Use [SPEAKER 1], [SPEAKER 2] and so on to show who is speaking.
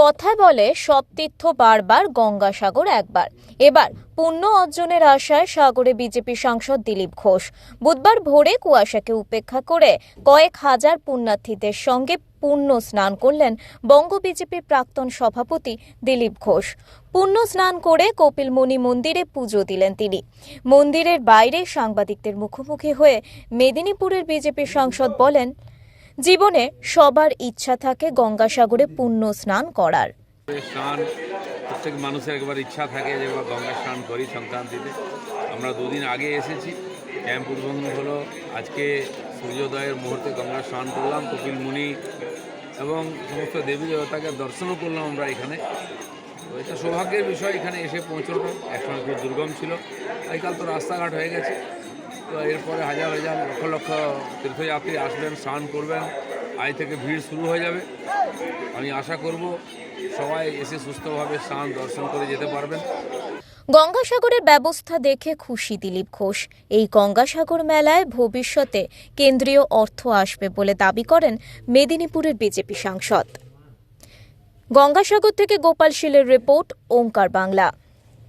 [SPEAKER 1] কথায় বলে, সব তীর্থ বারবার গঙ্গাসাগর একবার। এবার পুণ্য অর্জনের আশায় সাগরে বিজেপি সাংসদ দিলীপ ঘোষ। বুধবার ভোরে কুয়াশাকে উপেক্ষা করে কয়েক হাজার পুণ্যার্থীদের সঙ্গে পুণ্য স্নান করলেন বঙ্গ বিজেপির প্রাক্তন সভাপতি দিলীপ ঘোষ। পুণ্য স্নান করে কপিলমণি মন্দিরে পুজো দিলেন তিনি। মন্দিরের বাইরে সাংবাদিকদের মুখোমুখি হয়ে মেদিনীপুরের বিজেপি সাংসদ বলেন জীবনে সবার ইচ্ছা থাকে গঙ্গাসাগরে পুণ্য স্নান করার।
[SPEAKER 2] স্নান, প্রত্যেক মানুষের একবার ইচ্ছা থাকে যে গঙ্গা স্নান করি সংক্রান্তিতে। আমরা দুদিন আগে এসেছি, ক্যাম্প উদ্বোধন হলো, আজকে সূর্যোদয়ের মুহূর্তে গঙ্গা স্নান করলাম, কপিল মুনি এবং সমস্ত দেবী দেবতাকে দর্শনও করলাম আমরা এখানে। তো এটা সৌভাগ্যের বিষয়, এখানে এসে পৌঁছলো একসময় খুব দুর্গম ছিল। আজকাল তো রাস্তাঘাট হয়ে গেছে। তো এরপরে হাজার হাজার লক্ষ লক্ষ তীর্থযাত্রী আসবেন, স্নান করবেন। আজ থেকে ভিড় শুরু হয়ে যাবে। আমি আশা করব সবাই এসে সুস্থভাবে স্নান দর্শন করে যেতে পারবেন।
[SPEAKER 1] গঙ্গাসাগরের ব্যবস্থা দেখে খুশি দিলীপ ঘোষ। এই গঙ্গাসাগর মেলায় ভবিষ্যতে কেন্দ্রীয় অর্থ আসবে বলে দাবি করেন মেদিনীপুরের বিজেপি সাংসদ। গঙ্গাসাগর থেকে গোপাল শীলের রিপোর্ট ওঙ্কার বাংলা।